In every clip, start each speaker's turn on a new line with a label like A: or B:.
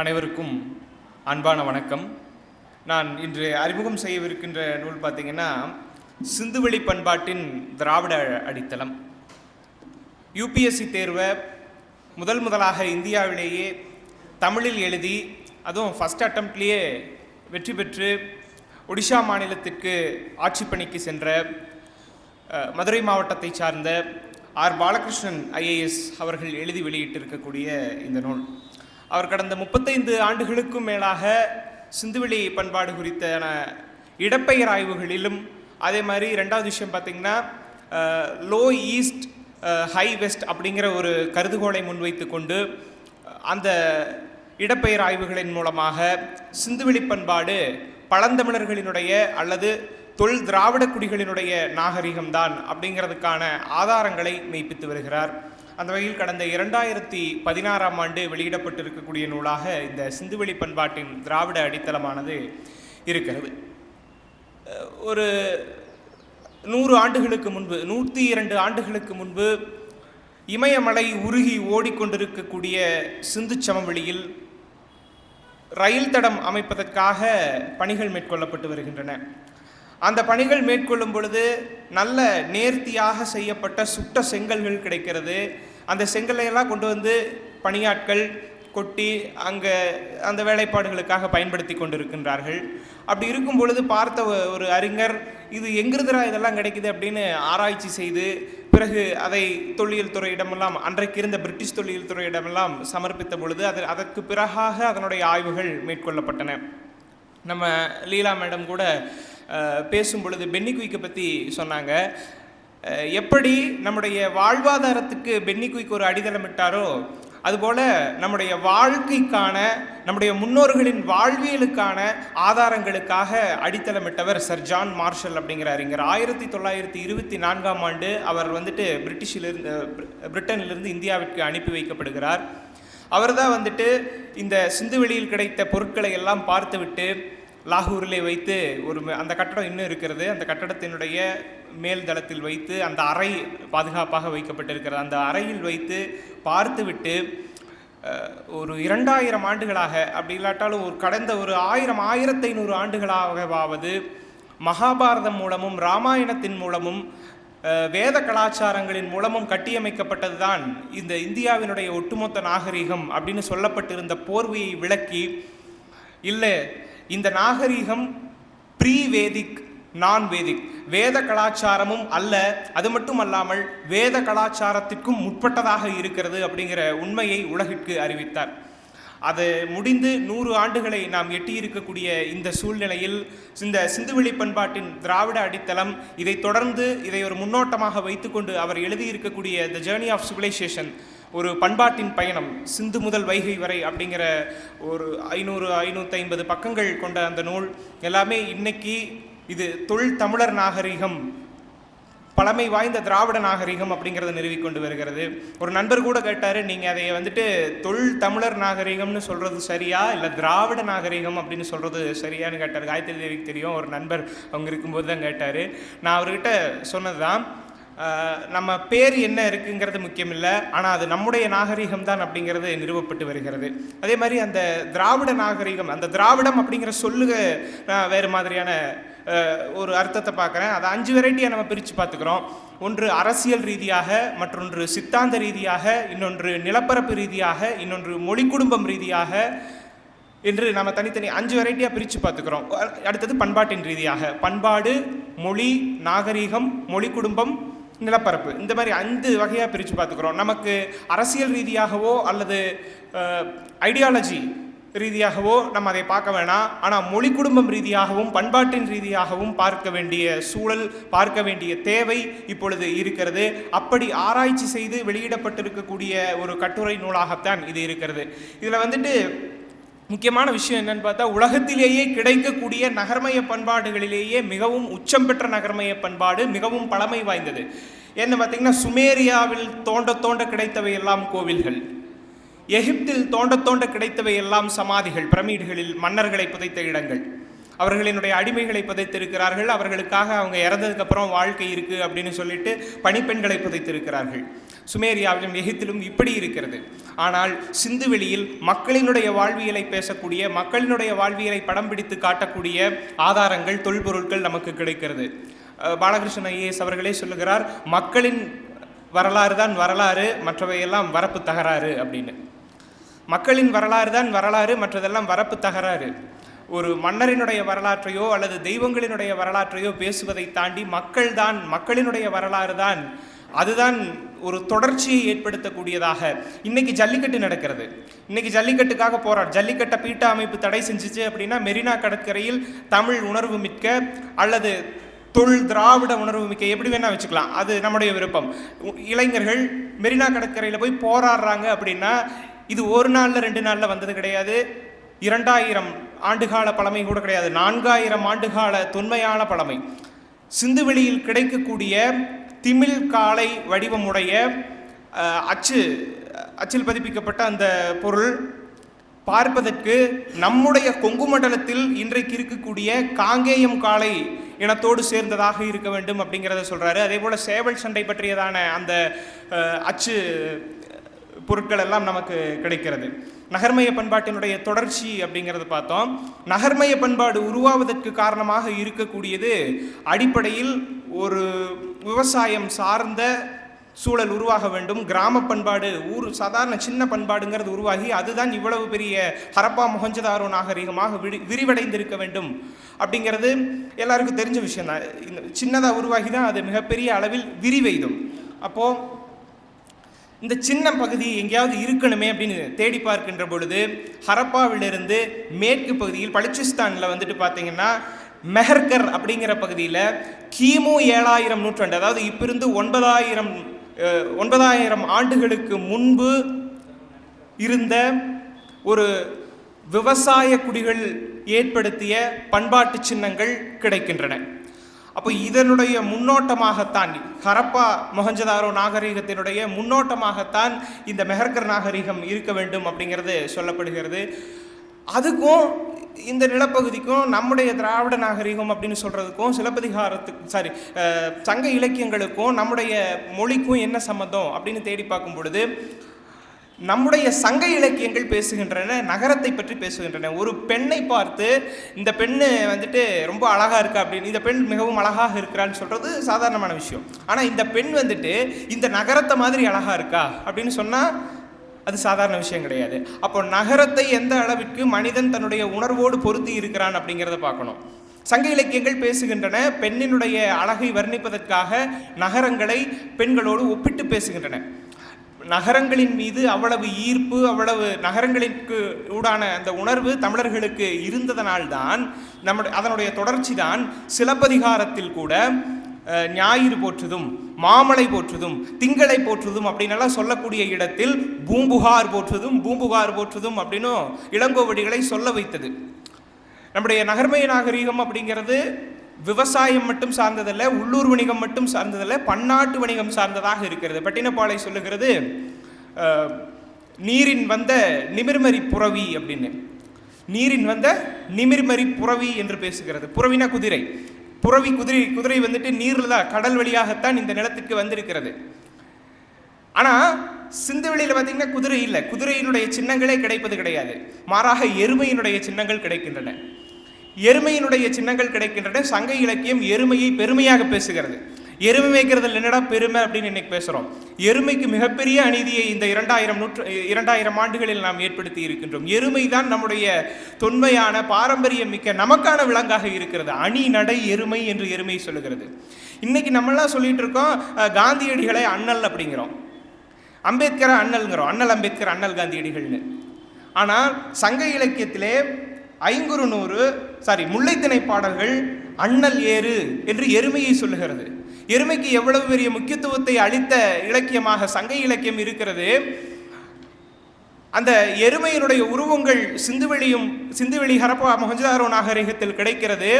A: அனைவருக்கும் அன்பான வணக்கம் நான் இன்று அறிமுகம் செய்யவிருக்கின்ற நூல் பார்த்திங்கன்னா சிந்துவெளி பண்பாட்டின் திராவிட அடித்தளம் யூபிஎஸ்சி தேர்வை முதல் முதலாக இந்தியாவிலேயே தமிழில் எழுதி அதுவும் ஃபஸ்ட் அட்டம்ப்ட்லேயே வெற்றி பெற்று ஒடிஷா மாநிலத்திற்கு ஆட்சி பணிக்கு சென்ற மதுரை மாவட்டத்தை சார்ந்த ஆர் பாலகிருஷ்ணன் ஐஏஎஸ் அவர்கள் எழுதி வெளியிட்டிருக்கக்கூடிய இந்த நூல் அவர் கடந்த முப்பத்தைந்து ஆண்டுகளுக்கும் மேலாக சிந்துவெளி பண்பாடு குறித்தான இடப்பெயர் ஆய்வுகளிலும் அதே மாதிரி ரெண்டாவது விஷயம் பார்த்திங்கன்னா லோ ஈஸ்ட் ஹை வெஸ்ட் அப்படிங்கிற ஒரு கருதுகோளை முன்வைத்து கொண்டு அந்த இடப்பெயர் ஆய்வுகளின் மூலமாக சிந்துவெளி பண்பாடு பழந்தமிழர்களினுடைய அல்லது தொல் திராவிட குடிகளினுடைய நாகரிகம்தான் அப்படிங்கிறதுக்கான ஆதாரங்களை மெய்ப்பித்து வருகிறார் அந்த வகையில் கடந்த இரண்டாயிரத்தி பதினாறாம் ஆண்டு வெளியிடப்பட்டிருக்கக்கூடிய நூலாக இந்த சிந்துவெளி பண்பாட்டின் திராவிட அடித்தளமானது இருக்கிறது ஒரு நூறு ஆண்டுகளுக்கு முன்பு நூற்றி இரண்டு ஆண்டுகளுக்கு முன்பு இமயமலை உருகி ஓடிக்கொண்டிருக்கக்கூடிய சிந்து சமவெளியில் ரயில் தடம் அமைப்பதற்காக பணிகள் மேற்கொள்ளப்பட்டு வருகின்றன அந்த பணிகள் மேற்கொள்ளும் பொழுது நல்ல நேர்த்தியாக செய்யப்பட்ட சுட்ட செங்கல்கள் கிடைக்கிறது அந்த செங்கல்லையெல்லாம் கொண்டு வந்து பணியாட்கள் கொட்டி அங்கே அந்த வேலைப்பாடுகளுக்காக பயன்படுத்தி கொண்டிருக்கின்றார்கள் அப்படி இருக்கும் பொழுது பார்த்த ஒரு அறிஞர் இது எங்கிருந்துரா இதெல்லாம் கிடைக்குது அப்படின்னு ஆராய்ச்சி செய்து பிறகு அதை தொழில் துறையிடமெல்லாம் அன்றைக்கு இருந்த பிரிட்டிஷ் தொழில் துறையிடமெல்லாம் சமர்ப்பித்த பொழுது அது அதற்கு பிறகாக அதனுடைய ஆய்வுகள் மேற்கொள்ளப்பட்டன நம்ம லீலா மேடம் கூட பேசும் பொழுது பென்னிக்குயிக்கை பற்றி சொன்னாங்க எப்படி நம்முடைய வாழ்வாதாரத்துக்கு பென்னி குயிக் ஒரு அடித்தளமிட்டாரோ அதுபோல நம்முடைய வாழ்க்கைக்கான நம்முடைய முன்னோர்களின் வாழ்வியலுக்கான ஆதாரங்களுக்காக அடித்தளமிட்டவர் சர் ஜான் மார்ஷல் அப்படிங்கிற அறிஞர் ஆயிரத்தி தொள்ளாயிரத்தி இருபத்தி நான்காம் ஆண்டு அவர் வந்துட்டு பிரிட்டிஷிலிருந்து பிரிட்டனிலிருந்து இந்தியாவிற்கு அனுப்பி வைக்கப்படுகிறார் அவர் தான் வந்துட்டு இந்த சிந்துவெளியில் கிடைத்த பொருட்களை எல்லாம் பார்த்துவிட்டு லாகூரிலே வைத்து ஒரு அந்த கட்டடம் இன்னும் இருக்கிறது அந்த கட்டடத்தினுடைய மேல் தளத்தில் வைத்து அந்த அறை பாதுகாப்பாக வைக்கப்பட்டிருக்கிறது அந்த அறையில் வைத்து பார்த்துவிட்டு ஒரு இரண்டாயிரம் ஆண்டுகளாக அப்படி இல்லாட்டாலும் ஒரு கடந்த ஒரு ஆயிரம் ஆயிரத்தி ஐநூறு ஆண்டுகளாகவாவது மகாபாரதம் மூலமும் ராமாயணத்தின் மூலமும் வேத கலாச்சாரங்களின் மூலமும் கட்டியமைக்கப்பட்டது தான் இந்த இந்தியாவினுடைய ஒட்டுமொத்த நாகரிகம் அப்படின்னு சொல்லப்பட்டிருந்த போர்வையை விளக்கி இல்லை இந்த நாகரீகம் ப்ரீ வேதிக் நான் வேதிக் வேத கலாச்சாரமும் அல்ல அது மட்டும் அல்லாமல் வேத கலாச்சாரத்திற்கும் முற்பட்டதாக இருக்கிறது அப்படிங்கிற உண்மையை உலகிற்கு அறிவித்தார் அது முடிந்து நூறு ஆண்டுகளை நாம் எட்டியிருக்கக்கூடிய இந்த சூழ்நிலையில் இந்த சிந்துவெளி பண்பாட்டின் திராவிட அடித்தளம் இதை தொடர்ந்து இதை ஒரு முன்னோட்டமாக வைத்துக்கொண்டு அவர் எழுதியிருக்கக்கூடிய த ஜேர்னி ஆஃப் சிவிலைசேஷன் ஒரு பண்பாட்டின் பயணம் சிந்து முதல் வைகை வரை அப்படிங்கிற ஒரு ஐநூறு ஐநூற்றி பக்கங்கள் கொண்ட அந்த நூல் எல்லாமே இன்னைக்கு இது தொழில் தமிழர் நாகரிகம் பழமை வாய்ந்த திராவிட நாகரிகம் அப்படிங்கிறத நிறுவிக்கொண்டு வருகிறது ஒரு நண்பர் கூட கேட்டார் நீங்கள் அதை வந்துட்டு தொல் தமிழர் நாகரிகம்னு சொல்கிறது சரியா இல்லை திராவிட நாகரிகம் அப்படின்னு சொல்கிறது சரியான்னு கேட்டார் காயத்ரி தேவிக்கு தெரியும் ஒரு நண்பர் அவங்க இருக்கும்போது தான் கேட்டார் நான் அவர்கிட்ட சொன்னதுதான் நம்ம பேர் என்ன இருக்குங்கிறது முக்கியம் இல்லை ஆனால் அது நம்முடைய நாகரிகம் தான் அப்படிங்கிறது நிறுவப்பட்டு வருகிறது அதே மாதிரி அந்த திராவிட நாகரிகம் அந்த திராவிடம் அப்படிங்கிற சொல்லுக வேறு மாதிரியான ஒரு அர்த்தத்தை பார்க்குறேன் அதை அஞ்சு வெரைட்டியாக நம்ம பிரித்து பார்த்துக்கிறோம் ஒன்று அரசியல் ரீதியாக மற்றொன்று சித்தாந்த ரீதியாக இன்னொன்று நிலப்பரப்பு ரீதியாக இன்னொன்று மொழி குடும்பம் ரீதியாக என்று நம்ம தனித்தனி அஞ்சு வெரைட்டியாக பிரித்து பார்த்துக்கிறோம் அடுத்தது பண்பாட்டின் ரீதியாக பண்பாடு மொழி நாகரீகம் மொழி குடும்பம் நிலப்பரப்பு இந்த மாதிரி அஞ்சு வகையாக பிரித்து பார்த்துக்கிறோம் நமக்கு அரசியல் ரீதியாகவோ அல்லது ஐடியாலஜி ரீதியாகவோ நம்ம அதை பார்க்க வேணாம் ஆனால் மொழி குடும்பம் ரீதியாகவும் பண்பாட்டின் ரீதியாகவும் பார்க்க வேண்டிய சூழல் பார்க்க வேண்டிய தேவை இப்பொழுது இருக்கிறது அப்படி ஆராய்ச்சி செய்து வெளியிடப்பட்டிருக்கக்கூடிய ஒரு கட்டுரை நூலாகத்தான் இது இருக்கிறது இதில் வந்துட்டு முக்கியமான விஷயம் என்னன்னு பார்த்தா உலகத்திலேயே கிடைக்கக்கூடிய நகர்மய பண்பாடுகளிலேயே மிகவும் உச்சம் பெற்ற நகர்மய பண்பாடு மிகவும் பழமை வாய்ந்தது என்ன பார்த்தீங்கன்னா சுமேரியாவில் தோண்ட தோண்ட கிடைத்தவை எல்லாம் கோவில்கள் எகிப்தில் தோண்ட தோண்ட கிடைத்தவை எல்லாம் சமாதிகள் பிரமிடுகளில் மன்னர்களை புதைத்த இடங்கள் அவர்களினுடைய அடிமைகளை புதைத்திருக்கிறார்கள் அவர்களுக்காக அவங்க இறந்ததுக்கப்புறம் வாழ்க்கை இருக்குது அப்படின்னு சொல்லிட்டு பணிப்பெண்களை புதைத்திருக்கிறார்கள் சுமேரியாவிலும் எகிப்திலும் இப்படி இருக்கிறது ஆனால் சிந்துவெளியில் மக்களினுடைய வாழ்வியலை பேசக்கூடிய மக்களினுடைய வாழ்வியலை படம் பிடித்து காட்டக்கூடிய ஆதாரங்கள் தொல்பொருட்கள் நமக்கு கிடைக்கிறது பாலகிருஷ்ணன் ஐஏஎஸ் அவர்களே சொல்லுகிறார் மக்களின் வரலாறு தான் வரலாறு மற்றவையெல்லாம் வரப்பு தகராறு அப்படின்னு மக்களின் வரலாறு தான் வரலாறு மற்றதெல்லாம் வரப்பு தகராறு ஒரு மன்னரினுடைய வரலாற்றையோ அல்லது தெய்வங்களினுடைய வரலாற்றையோ பேசுவதை தாண்டி மக்கள் தான் மக்களினுடைய வரலாறு தான் அதுதான் ஒரு தொடர்ச்சியை ஏற்படுத்தக்கூடியதாக இன்னைக்கு ஜல்லிக்கட்டு நடக்கிறது இன்னைக்கு ஜல்லிக்கட்டுக்காக போராட்டம் ஜல்லிக்கட்டை பீட்டா அமைப்பு தடை செஞ்சிச்சு அப்படின்னா மெரினா கடற்கரையில் தமிழ் உணர்வு மிக்க அல்லது தொல் திராவிட உணர்வு மிக்க எப்படி வேணால் வச்சுக்கலாம் அது நம்முடைய விருப்பம் இளைஞர்கள் மெரினா கடற்கரையில் போய் போராடுறாங்க அப்படின்னா இது ஒரு நாளில் ரெண்டு நாளில் வந்தது கிடையாது இரண்டாயிரம் ஆண்டுகால பழமை கூட கிடையாது நான்காயிரம் ஆண்டுகால தொன்மையான பழமை சிந்துவெளியில் கிடைக்கக்கூடிய திமிழ் காலை வடிவமுடைய அச்சு அச்சில் பதிப்பிக்கப்பட்ட அந்த பொருள் பார்ப்பதற்கு நம்முடைய கொங்கு மண்டலத்தில் இன்றைக்கு இருக்கக்கூடிய காங்கேயம் காலை இனத்தோடு சேர்ந்ததாக இருக்க வேண்டும் அப்படிங்கிறத சொல்கிறாரு அதே போல் சேவல் சண்டை பற்றியதான அந்த அச்சு பொருட்கள் எல்லாம் நமக்கு கிடைக்கிறது நகர்மய பண்பாட்டினுடைய தொடர்ச்சி அப்படிங்கிறது பார்த்தோம் நகர்மய பண்பாடு உருவாவதற்கு காரணமாக இருக்கக்கூடியது அடிப்படையில் ஒரு விவசாயம் சார்ந்த சூழல் உருவாக வேண்டும் கிராம பண்பாடு ஊர் சாதாரண சின்ன பண்பாடுங்கிறது உருவாகி அதுதான் இவ்வளவு பெரிய ஹரப்பா மொகஞ்சதாரோ நாகரிகமாக விரி விரிவடைந்திருக்க வேண்டும் அப்படிங்கிறது எல்லாருக்கும் தெரிஞ்ச விஷயம் தான் இந்த சின்னதாக உருவாகி தான் அது மிகப்பெரிய அளவில் விரிவெய்தும் அப்போது இந்த சின்ன பகுதி எங்கேயாவது இருக்கணுமே அப்படின்னு தேடி பார்க்கின்ற பொழுது ஹரப்பாவிலிருந்து மேற்கு பகுதியில் பலுச்சிஸ்தானில் வந்துட்டு பார்த்தீங்கன்னா மெஹர்கர் அப்படிங்கிற பகுதியில் கிமு ஏழாயிரம் நூற்றாண்டு அதாவது இப்பிருந்து ஒன்பதாயிரம் ஒன்பதாயிரம் ஆண்டுகளுக்கு முன்பு இருந்த ஒரு விவசாய குடிகள் ஏற்படுத்திய பண்பாட்டு சின்னங்கள் கிடைக்கின்றன அப்போ இதனுடைய முன்னோட்டமாகத்தான் ஹரப்பா மொஹஞ்சதாரோ நாகரீகத்தினுடைய முன்னோட்டமாகத்தான் இந்த மெஹர்கர் நாகரீகம் இருக்க வேண்டும் அப்படிங்கிறது சொல்லப்படுகிறது அதுக்கும் இந்த நிலப்பகுதிக்கும் நம்முடைய திராவிட நாகரிகம் அப்படின்னு சொல்கிறதுக்கும் சிலப்பதிகாரத்துக்கு சாரி சங்க இலக்கியங்களுக்கும் நம்முடைய மொழிக்கும் என்ன சம்மந்தம் அப்படின்னு தேடி பார்க்கும் பொழுது நம்முடைய சங்க இலக்கியங்கள் பேசுகின்றன நகரத்தை பற்றி பேசுகின்றன ஒரு பெண்ணை பார்த்து இந்த பெண்ணு வந்துட்டு ரொம்ப அழகாக இருக்கா அப்படின்னு இந்த பெண் மிகவும் அழகாக இருக்கிறான்னு சொல்கிறது சாதாரணமான விஷயம் ஆனால் இந்த பெண் வந்துட்டு இந்த நகரத்தை மாதிரி அழகாக இருக்கா அப்படின்னு சொன்னால் அது சாதாரண விஷயம் கிடையாது அப்போ நகரத்தை எந்த அளவிற்கு மனிதன் தன்னுடைய உணர்வோடு பொருத்தி இருக்கிறான் அப்படிங்கிறத பார்க்கணும் சங்க இலக்கியங்கள் பேசுகின்றன பெண்ணினுடைய அழகை வர்ணிப்பதற்காக நகரங்களை பெண்களோடு ஒப்பிட்டு பேசுகின்றன நகரங்களின் மீது அவ்வளவு ஈர்ப்பு அவ்வளவு நகரங்களுக்கு ஊடான அந்த உணர்வு தமிழர்களுக்கு இருந்ததனால்தான் நம்ம அதனுடைய தொடர்ச்சி தான் சிலப்பதிகாரத்தில் கூட ஞாயிறு போற்றுதும் மாமலை போற்றுதும் திங்களை போற்றுதும் அப்படின்னெல்லாம் சொல்லக்கூடிய இடத்தில் பூம்புகார் போற்றுதும் பூம்புகார் போற்றுதும் அப்படின்னும் இளங்கோவடிகளை சொல்ல வைத்தது நம்முடைய நகர்மய நாகரீகம் அப்படிங்கிறது விவசாயம் மட்டும் சார்ந்ததல்ல உள்ளூர் வணிகம் மட்டும் சார்ந்ததல்ல பன்னாட்டு வணிகம் சார்ந்ததாக இருக்கிறது பட்டினப்பாளை சொல்லுகிறது நீரின் வந்த நிமிர்மறி புறவி அப்படின்னு நீரின் வந்த நிமிர்மறி புறவி என்று பேசுகிறது புறவினா குதிரை புறவி குதிரை குதிரை வந்துட்டு நீரில் தான் கடல் வழியாகத்தான் இந்த நிலத்துக்கு வந்திருக்கிறது ஆனால் சிந்துவெளியில் பார்த்தீங்கன்னா குதிரை இல்லை குதிரையினுடைய சின்னங்களே கிடைப்பது கிடையாது மாறாக எருமையினுடைய சின்னங்கள் கிடைக்கின்றன எருமையினுடைய சின்னங்கள் கிடைக்கின்றன சங்க இலக்கியம் எருமையை பெருமையாக பேசுகிறது எருமை மேய்க்கிறதுல என்னடா பெருமை அப்படின்னு இன்னைக்கு பேசுகிறோம் எருமைக்கு மிகப்பெரிய அநீதியை இந்த இரண்டாயிரம் நூற்று இரண்டாயிரம் ஆண்டுகளில் நாம் ஏற்படுத்தி இருக்கின்றோம் எருமை தான் நம்முடைய தொன்மையான பாரம்பரியம் மிக்க நமக்கான விலங்காக இருக்கிறது அணி நடை எருமை என்று எருமை சொல்லுகிறது இன்னைக்கு நம்மளாம் சொல்லிட்டு இருக்கோம் காந்தியடிகளை அண்ணல் அப்படிங்கிறோம் அம்பேத்கரை அண்ணல்ங்கிறோம் அண்ணல் அம்பேத்கர் அண்ணல் காந்தியடிகள்னு ஆனால் சங்க இலக்கியத்திலே நூறு சாரி முல்லைத்திணை பாடல்கள் அண்ணல் ஏறு என்று எருமையை சொல்லுகிறது எருமைக்கு எவ்வளவு பெரிய முக்கியத்துவத்தை அளித்த இலக்கியமாக சங்க இலக்கியம் இருக்கிறது அந்த எருமையினுடைய உருவங்கள் சிந்துவெளியும் சிந்துவெளி ஹரப்பா மொஹஞ்சாரோ நாகரிகத்தில் கிடைக்கிறது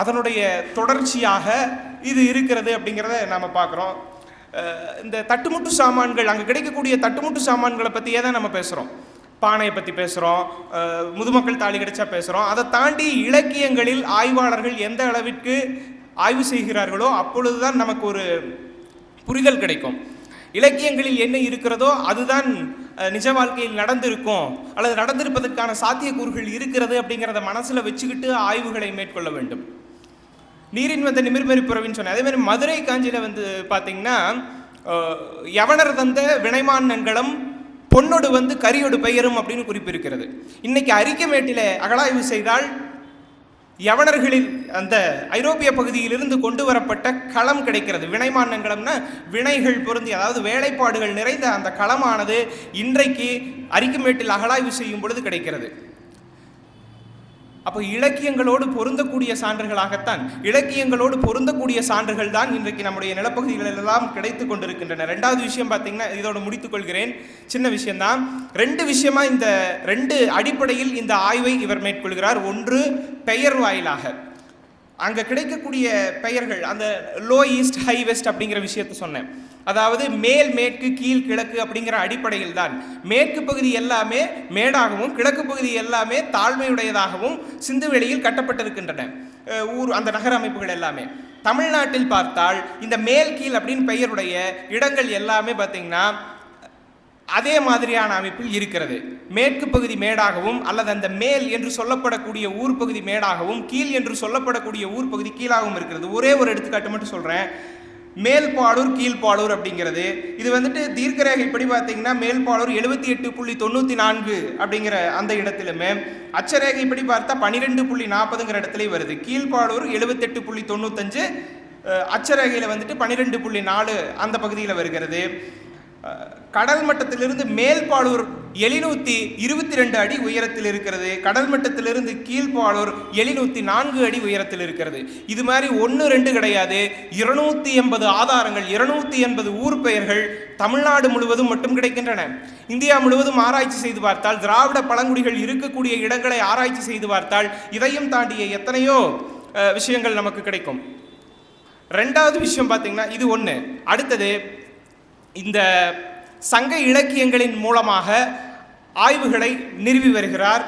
A: அதனுடைய தொடர்ச்சியாக இது இருக்கிறது அப்படிங்கிறத நாம் பார்க்குறோம் இந்த தட்டுமுட்டு சாமான்கள் அங்கே கிடைக்கக்கூடிய தட்டுமுட்டு சாமான்களை பற்றியே தான் நம்ம பேசுகிறோம் பானையை பற்றி பேசுகிறோம் முதுமக்கள் தாலி கிடைச்சா பேசுகிறோம் அதை தாண்டி இலக்கியங்களில் ஆய்வாளர்கள் எந்த அளவிற்கு ஆய்வு செய்கிறார்களோ அப்பொழுது தான் நமக்கு ஒரு புரிதல் கிடைக்கும் இலக்கியங்களில் என்ன இருக்கிறதோ அதுதான் நிஜ வாழ்க்கையில் நடந்திருக்கும் அல்லது நடந்திருப்பதற்கான சாத்தியக்கூறுகள் இருக்கிறது அப்படிங்கிறத மனசில் வச்சுக்கிட்டு ஆய்வுகளை மேற்கொள்ள வேண்டும் நீரின் வந்த நிமிர்மறி புறவின்னு சொன்னேன் அதேமாதிரி மதுரை காஞ்சியில் வந்து பார்த்திங்கன்னா யவனர் தந்த வினைமான் நங்களம் பொன்னோடு வந்து கரியோடு பெயரும் அப்படின்னு குறிப்பிருக்கிறது இன்னைக்கு அரிக்கமேட்டில் அகலாய்வு செய்தால் யவனர்களில் அந்த ஐரோப்பிய பகுதியிலிருந்து கொண்டு வரப்பட்ட களம் கிடைக்கிறது வினைமான்னங்களம்னா வினைகள் பொருந்தி அதாவது வேலைப்பாடுகள் நிறைந்த அந்த களமானது இன்றைக்கு அரிக்கமேட்டில் அகலாய்வு செய்யும் பொழுது கிடைக்கிறது அப்போ இலக்கியங்களோடு பொருந்தக்கூடிய சான்றுகளாகத்தான் இலக்கியங்களோடு பொருந்தக்கூடிய சான்றுகள் தான் இன்றைக்கு நம்முடைய நிலப்பகுதிகளெல்லாம் கிடைத்து கொண்டிருக்கின்றன ரெண்டாவது விஷயம் பார்த்தீங்கன்னா இதோடு முடித்துக்கொள்கிறேன் சின்ன விஷயம்தான் ரெண்டு விஷயமா இந்த ரெண்டு அடிப்படையில் இந்த ஆய்வை இவர் மேற்கொள்கிறார் ஒன்று பெயர் வாயிலாக அங்கே கிடைக்கக்கூடிய பெயர்கள் அந்த லோ ஈஸ்ட் ஹை வெஸ்ட் அப்படிங்கிற விஷயத்த சொன்னேன் அதாவது மேல் மேற்கு கீழ் கிழக்கு அப்படிங்கிற அடிப்படையில் தான் மேற்கு பகுதி எல்லாமே மேடாகவும் கிழக்கு பகுதி எல்லாமே தாழ்மையுடையதாகவும் சிந்துவெளியில் கட்டப்பட்டிருக்கின்றன ஊர் அந்த நகர அமைப்புகள் எல்லாமே தமிழ்நாட்டில் பார்த்தால் இந்த மேல் கீழ் அப்படின்னு பெயருடைய இடங்கள் எல்லாமே பார்த்திங்கன்னா அதே மாதிரியான அமைப்பில் இருக்கிறது மேற்கு பகுதி மேடாகவும் அல்லது அந்த மேல் என்று சொல்லப்படக்கூடிய ஊர் பகுதி மேடாகவும் கீழ் என்று சொல்லப்படக்கூடிய ஊர் பகுதி கீழாகவும் இருக்கிறது ஒரே ஒரு எடுத்துக்காட்டு மட்டும் சொல்கிறேன் மேல்பாலூர் கீழ்பாலூர் அப்படிங்கிறது இது வந்துட்டு இப்படி பார்த்தீங்கன்னா மேல்பாலூர் எழுபத்தி எட்டு புள்ளி தொண்ணூற்றி நான்கு அப்படிங்கிற அந்த இடத்துலுமே இப்படி பார்த்தா பன்னிரெண்டு புள்ளி நாற்பதுங்கிற இடத்துலையும் வருது கீழ்பாலூர் எழுபத்தெட்டு புள்ளி தொண்ணூத்தஞ்சு அச்சரேகையில் வந்துட்டு பன்னிரெண்டு புள்ளி நாலு அந்த பகுதியில் வருகிறது கடல் மட்டத்திலிருந்து மேல்பாலூர் எழுநூற்றி இருபத்தி ரெண்டு அடி உயரத்தில் இருக்கிறது கடல் மட்டத்திலிருந்து கீழ்பாலூர் எழுநூற்றி நான்கு அடி உயரத்தில் இருக்கிறது இது மாதிரி ஒன்று ரெண்டு கிடையாது இருநூற்றி எண்பது ஆதாரங்கள் இருநூற்றி எண்பது ஊர் பெயர்கள் தமிழ்நாடு முழுவதும் மட்டும் கிடைக்கின்றன இந்தியா முழுவதும் ஆராய்ச்சி செய்து பார்த்தால் திராவிட பழங்குடிகள் இருக்கக்கூடிய இடங்களை ஆராய்ச்சி செய்து பார்த்தால் இதையும் தாண்டிய எத்தனையோ விஷயங்கள் நமக்கு கிடைக்கும் ரெண்டாவது விஷயம் பார்த்தீங்கன்னா இது ஒன்று அடுத்தது இந்த சங்க இலக்கியங்களின் மூலமாக ஆய்வுகளை நிறுவி வருகிறார்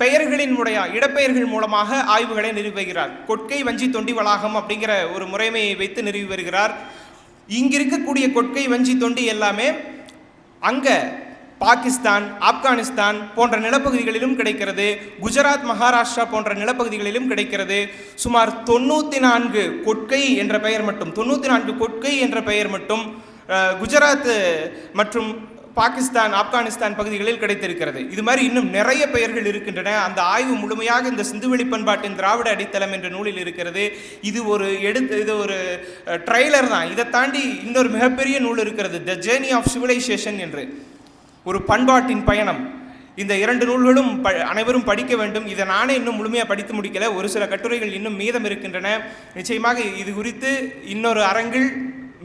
A: பெயர்களின் உடைய இடப்பெயர்கள் மூலமாக ஆய்வுகளை வருகிறார் கொட்கை வஞ்சி தொண்டி வளாகம் அப்படிங்கிற ஒரு முறைமையை வைத்து நிறுவி வருகிறார் இங்கு இருக்கக்கூடிய கொட்கை வஞ்சி தொண்டி எல்லாமே அங்கே பாகிஸ்தான் ஆப்கானிஸ்தான் போன்ற நிலப்பகுதிகளிலும் கிடைக்கிறது குஜராத் மகாராஷ்டிரா போன்ற நிலப்பகுதிகளிலும் கிடைக்கிறது சுமார் தொண்ணூற்றி நான்கு கொட்கை என்ற பெயர் மட்டும் தொண்ணூற்றி நான்கு கொட்கை என்ற பெயர் மட்டும் குஜராத் மற்றும் பாகிஸ்தான் ஆப்கானிஸ்தான் பகுதிகளில் கிடைத்திருக்கிறது இது மாதிரி இன்னும் நிறைய பெயர்கள் இருக்கின்றன அந்த ஆய்வு முழுமையாக இந்த சிந்துவெளி பண்பாட்டின் திராவிட அடித்தளம் என்ற நூலில் இருக்கிறது இது ஒரு எடுத்து இது ஒரு ட்ரெய்லர் தான் இதை தாண்டி இன்னொரு மிகப்பெரிய நூல் இருக்கிறது த ஜேர்னி ஆஃப் சிவிலைசேஷன் என்று ஒரு பண்பாட்டின் பயணம் இந்த இரண்டு நூல்களும் ப அனைவரும் படிக்க வேண்டும் இதை நானே இன்னும் முழுமையாக படித்து முடிக்கல ஒரு சில கட்டுரைகள் இன்னும் மீதம் இருக்கின்றன நிச்சயமாக இது குறித்து இன்னொரு அரங்கில்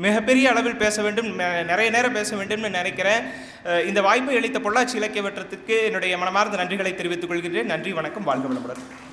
A: மிகப்பெரிய அளவில் பேச வேண்டும் நிறைய நேரம் பேச வேண்டும்னு நினைக்கிறேன் இந்த வாய்ப்பை அளித்த பொள்ளாச்சி இலக்கிய வட்டத்திற்கு என்னுடைய மனமார்ந்த நன்றிகளை தெரிவித்துக் கொள்கிறேன் நன்றி வணக்கம் வாழ்க வளமுடன்